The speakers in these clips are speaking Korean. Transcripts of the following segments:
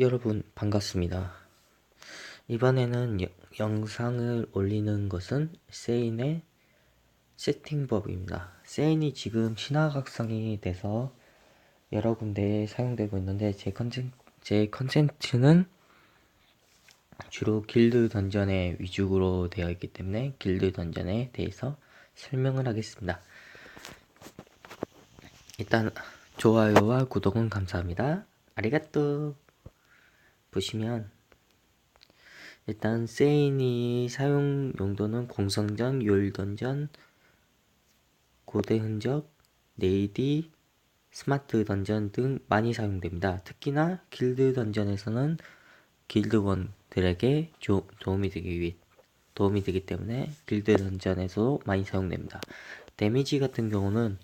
여러분 반갑습니다. 이번에는 여- 영상을 올리는 것은 세인의 세팅법입니다. 세인이 지금 신화각성이 돼서 여러 군데에 사용되고 있는데 제 컨텐 제 컨텐츠는 주로 길드 던전에 위주로 되어 있기 때문에 길드 던전에 대해서 설명을 하겠습니다. 일단 좋아요와 구독은 감사합니다. 아리가또. 보시면 일단 세인이 사용 용도는 공성전, 요일던전, 고대 흔적, 네이디, 스마트 던전 등 많이 사용됩니다. 특히나 길드 던전에서는 길드원들에게 조, 도움이 되기 위해 도움이 되기 때문에 길드 던전에서도 많이 사용됩니다. 데미지 같은 경우는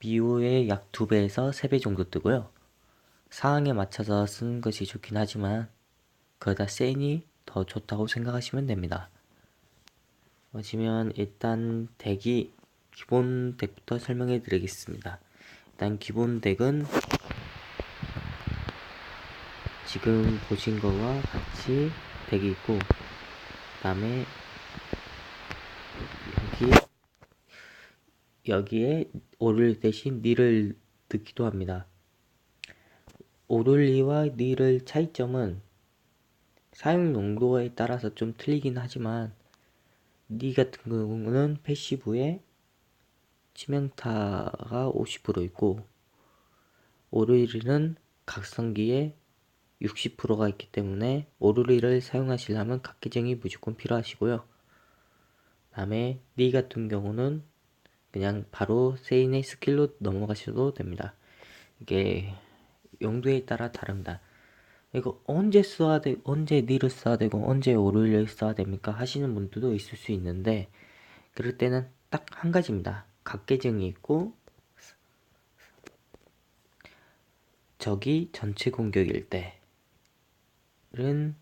비오의 약 2배에서 3배 정도 뜨고요. 상황에 맞춰서 쓰는 것이 좋긴 하지만 그러다 세인이 더 좋다고 생각하시면 됩니다. 보시면 일단 덱이 기본 덱부터 설명해 드리겠습니다. 일단 기본 덱은 지금 보신 거와 같이 덱이 있고 그 다음에 여기 여기에 오를 대신 니를 넣기도 합니다. 오를리와 니를 차이점은 사용 용도에 따라서 좀 틀리긴 하지만 니 같은 경우는 패시브에 치명타가 50% 있고 오를리는 각성기에 60%가 있기 때문에 오를리를 사용하시려면 각기쟁이 무조건 필요하시고요. 다음에 니 같은 경우는 그냥 바로 세인의 스킬로 넘어가셔도 됩니다. 이게 용도에 따라 다릅니다. 이거 언제 써야 돼, 언제 니를 써야 되고 언제 오를리를 써야 됩니까? 하시는 분들도 있을 수 있는데 그럴 때는 딱 한 가지입니다. 각계정이 있고 적이 전체 공격일 때는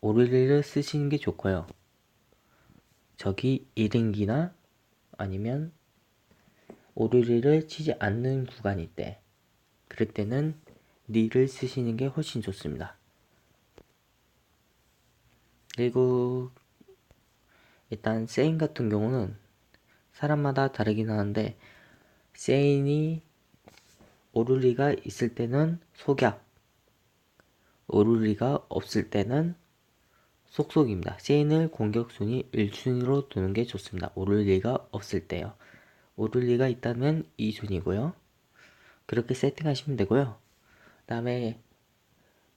오를리를 쓰시는 게 좋고요. 적이 1인기나 아니면 오를리를 치지 않는 구간일 때 그럴 때는 니를 쓰시는 게 훨씬 좋습니다. 그리고 일단 세인 같은 경우는 사람마다 다르긴 하는데 세인이 오를리가 있을 때는 속약 오를리가 없을 때는 속속입니다. 세인을 공격순위 1순위로 두는 게 좋습니다. 오를 리가 없을 때요. 오를 리가 있다면 2순위고요. 그렇게 세팅하시면 되고요. 그 다음에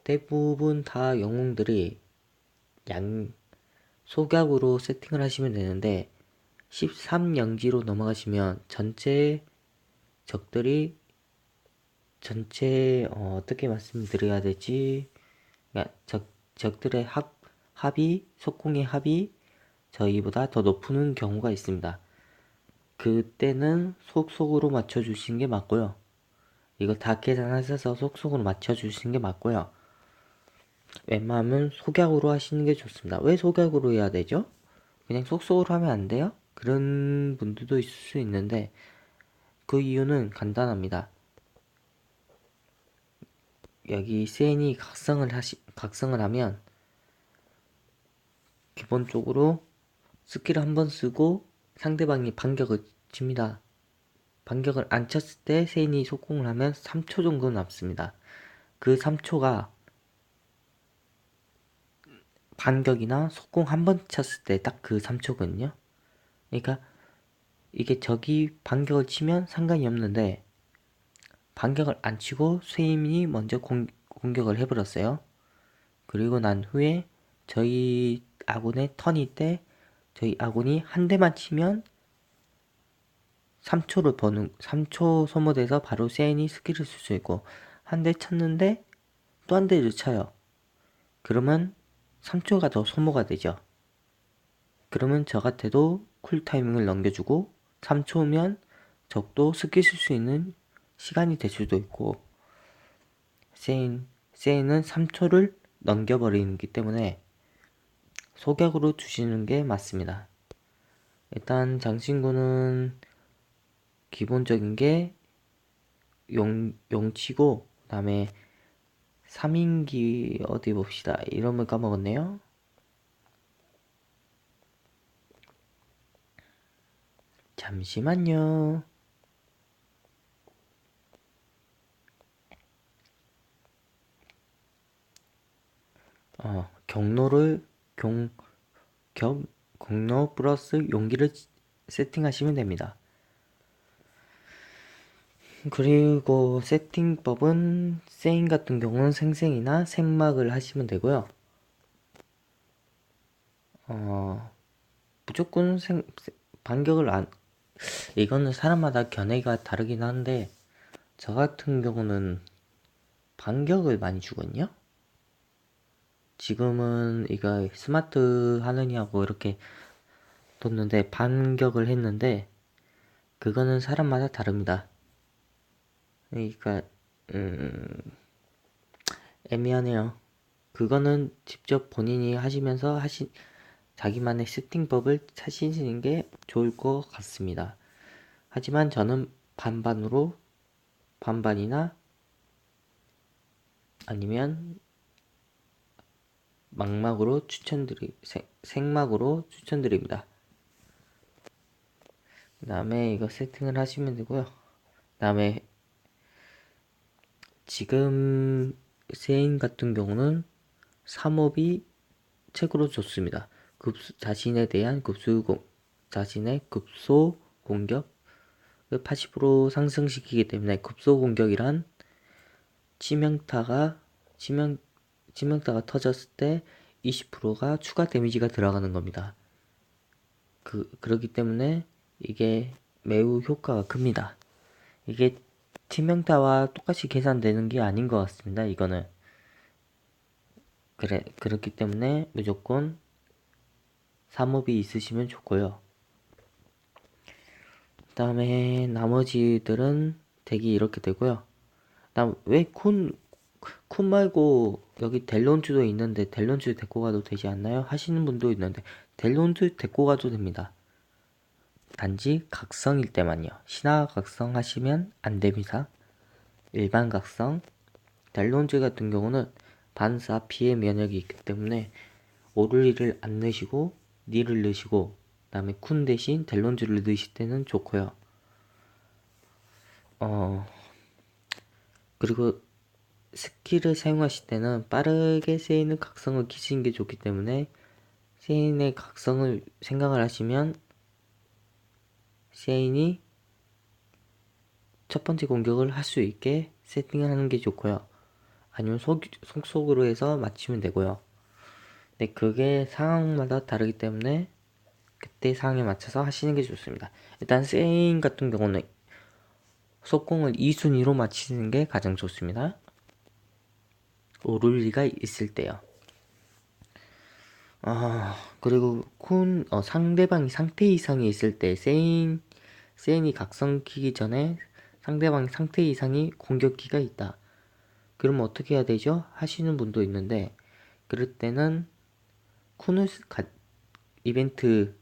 대부분 다 영웅들이 양 속약으로 세팅을 하시면 되는데 13영지로 넘어가시면 전체 적들이 전체 어, 떻게 말씀드려야 되지? 그러니까 적, 적들의 합, 합이 속공의 합이 저희보다 더 높은 경우가 있습니다. 그때는 속속으로 맞춰주시는 게 맞고요. 이거 다 계산하셔서 속속으로 맞춰주시는 게 맞고요. 웬만하면 속약으로 하시는 게 좋습니다. 왜 속약으로 해야 되죠? 그냥 속속으로 하면 안 돼요? 그런 분들도 있을 수 있는데 그 이유는 간단합니다. 여기 세인이 각성을 하시 각성을 하면 기본적으로 스킬을 한 번 쓰고 상대방이 반격을 칩니다. 반격을 안 쳤을 때 세인이 속공을 하면 3초 정도 남습니다. 그 3초가 반격이나 속공 한 번 쳤을 때 딱 그 3초거든요. 그러니까 이게 적이 반격을 치면 상관이 없는데 반격을 안 치고 세임이 먼저 공, 공격을 해버렸어요. 그리고 난 후에 저희 아군의 턴이 때 저희 아군이 한 대만 치면 3초를 버는 3초 소모돼서 바로 세인이 스킬을 쓸 수 있고 한 대 쳤는데 또 한 대를 쳐요. 그러면 3초가 더 소모가 되죠. 그러면 저 같아도 쿨 타이밍을 넘겨주고 3초면 적도 스킬 쓸 수 있는 시간이 될 수도 있고 세인 세인은 3초를 넘겨버리기 때문에 소격으로 주시는 게 맞습니다. 일단 장신구는 기본적인 게 용, 용치고, 그 다음에 3인기 어디 봅시다. 이름을 까먹었네요. 잠시만요. 어, 경로를 경, 경, 경로 플러스 용기를 세팅하시면 됩니다. 그리고 세팅법은 세인 같은 경우는 생생이나 생막을 하시면 되고요. 어, 무조건 생, 반격을 안, 이거는 사람마다 견해가 다르긴 한데, 저 같은 경우는 반격을 많이 주거든요. 지금은 이거 스마트 하느냐고 이렇게 뒀는데 반격을 했는데 그거는 사람마다 다릅니다. 그러니까 음 애매하네요. 그거는 직접 본인이 하시면서 하신 자기만의 세팅법을 찾으시는 게 좋을 것 같습니다. 하지만 저는 반반으로 반반이나 아니면 망막으로 추천드리 생, 생막으로 추천드립니다. 그 다음에 이거 세팅을 하시면 되고요. 그 다음에 지금 세인 같은 경우는 3업이 책으로 좋습니다. 급수, 자신에 대한 급수 공, 자신의 급소 공격 80% 상승시키기 때문에 급소 공격이란 치명타가 치명 치명타가 터졌을 때 20%가 추가 데미지가 들어가는 겁니다. 그 그렇기 때문에 이게 매우 효과가 큽니다. 이게 치명타와 똑같이 계산되는 게 아닌 것 같습니다. 이거는 그래 그렇기 때문에 무조건 3업이 있으시면 좋고요. 그 다음에 나머지들은 덱이 이렇게 되고요. 다음 왜쿤 쿤 말고 여기 델론즈도 있는데 델론즈 데리고 가도 되지 않나요? 하시는 분도 있는데 델론즈 데리고 가도 됩니다. 단지 각성일 때만요. 신화 각성 하시면 안 됩니다. 일반 각성 델론즈 같은 경우는 반사 피해 면역이 있기 때문에 오를리를 안 넣으시고 니를 넣으시고 그다음에 쿤 대신 델론즈를 넣으실 때는 좋고요. 어 그리고 스킬을 사용하실 때는 빠르게 세인의 각성을 키시는 게 좋기 때문에 세인의 각성을 생각을 하시면 세인이 첫 번째 공격을 할 수 있게 세팅을 하는 게 좋고요. 아니면 속, 속속으로 해서 맞추면 되고요. 근데 그게 상황마다 다르기 때문에 그때 상황에 맞춰서 하시는 게 좋습니다. 일단 세인 같은 경우는 속공을 2순위로 맞추는 게 가장 좋습니다. 오를 리가 있을 때요. 아, 그리고 쿤, 어, 상대방이 상태 이상이 있을 때, 세인, 세인이 각성 키기 전에 상대방이 상태 이상이 공격기가 있다. 그러면 어떻게 해야 되죠? 하시는 분도 있는데, 그럴 때는 쿤을, 가, 이벤트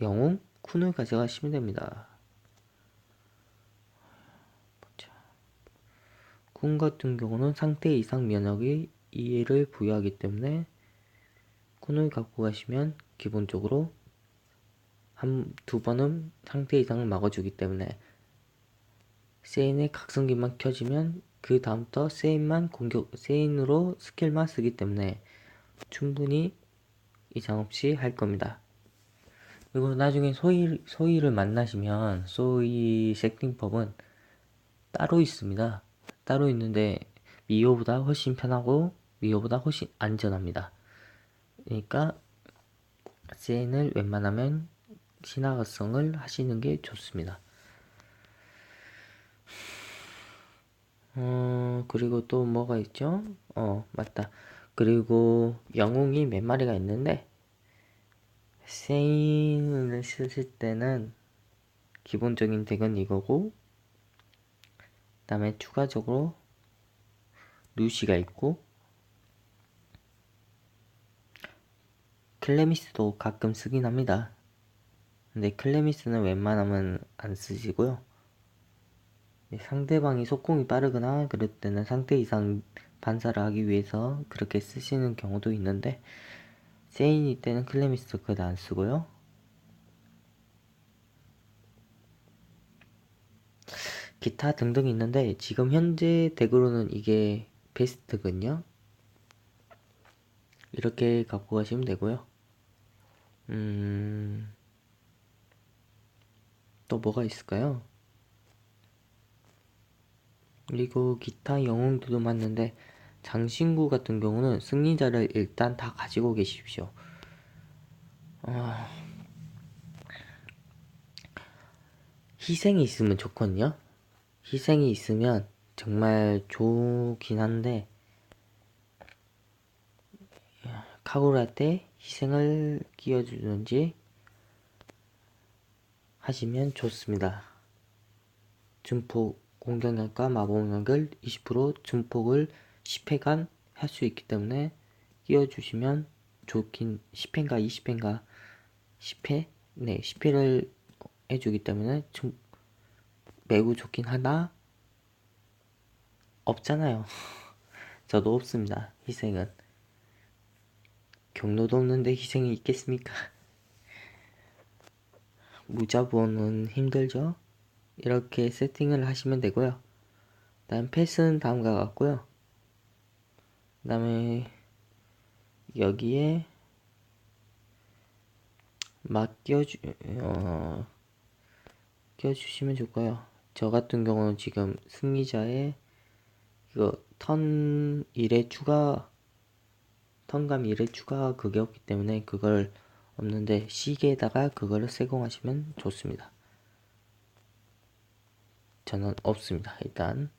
영웅 쿤을 가져가시면 됩니다. 군 같은 경우는 상태 이상 면역이 2를 부여하기 때문에 쿤을 갖고 가시면 기본적으로 한 두 번은 상태 이상을 막아주기 때문에 세인의 각성기만 켜지면 그 다음부터 세인만 공격 세인으로 스킬만 쓰기 때문에 충분히 이상 없이 할 겁니다. 그리고 나중에 소희 소희를 만나시면 소희 세팅법은 따로 있습니다. 따로 있는데 미호보다 훨씬 편하고 미호보다 훨씬 안전합니다. 그러니까 CN을 웬만하면 신화가성을 하시는 게 좋습니다. 어, 그리고 또 뭐가 있죠? 어, 맞다. 그리고 영웅이 몇 마리가 있는데, 세인을 쓰실 때는 기본적인 덱은 이거고, 다음에 추가적으로 루시가 있고 클레미스도 가끔 쓰긴 합니다. 근데 클레미스는 웬만하면 안 쓰시고요. 상대방이 속공이 빠르거나 그럴 때는 상태 이상 반사를 하기 위해서 그렇게 쓰시는 경우도 있는데 세인이 때는 클레미스 그안 쓰고요. 기타 등등 있는데 지금 현재 덱으로는 이게 베스트거든요. 이렇게 갖고 가시면 되고요. 음, 또 뭐가 있을까요? 그리고 기타 영웅들도 맞는데 장신구 같은 경우는 승리자를 일단 다 가지고 계십시오. 아, 희생이 있으면 좋거든요. 희생이 있으면 정말 좋긴 한데 때 희생을 끼워주든지 하시면 좋습니다. 증폭 공격력과 마법력을 20% 증폭을 10회간 할 수 있기 때문에 끼워주시면 좋긴 10회인가 20회인가 10회? 네 10회를 해주기 때문에 좀 매우 좋긴 하다 없잖아요. 저도 없습니다. 희생은 경로도 없는데 희생이 있겠습니까? 무자본은 힘들죠? 이렇게 세팅을 하시면 되고요. 다음 패스는 다음과 같고요. 그 다음에 여기에 맡겨주 어, 껴주시면 좋고요. 저 같은 경우는 지금 승리자의 이거 턴 1에 추가 턴감 1에 추가 그게 없기 때문에 그걸 없는데 시계에다가 그거를 세공하시면 좋습니다. 저는 없습니다. 일단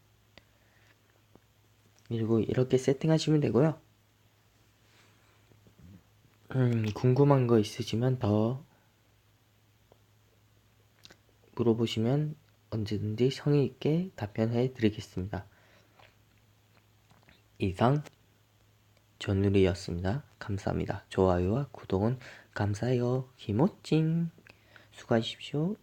그리고 이렇게 세팅하시면 되고요. 음, 궁금한 거 있으시면 더 물어보시면 언제든지 성의 있게 답변해 드리겠습니다. 이상 전누리였습니다. 감사합니다. 좋아요와 구독은 감사해요. 김호찡 수고하십시오.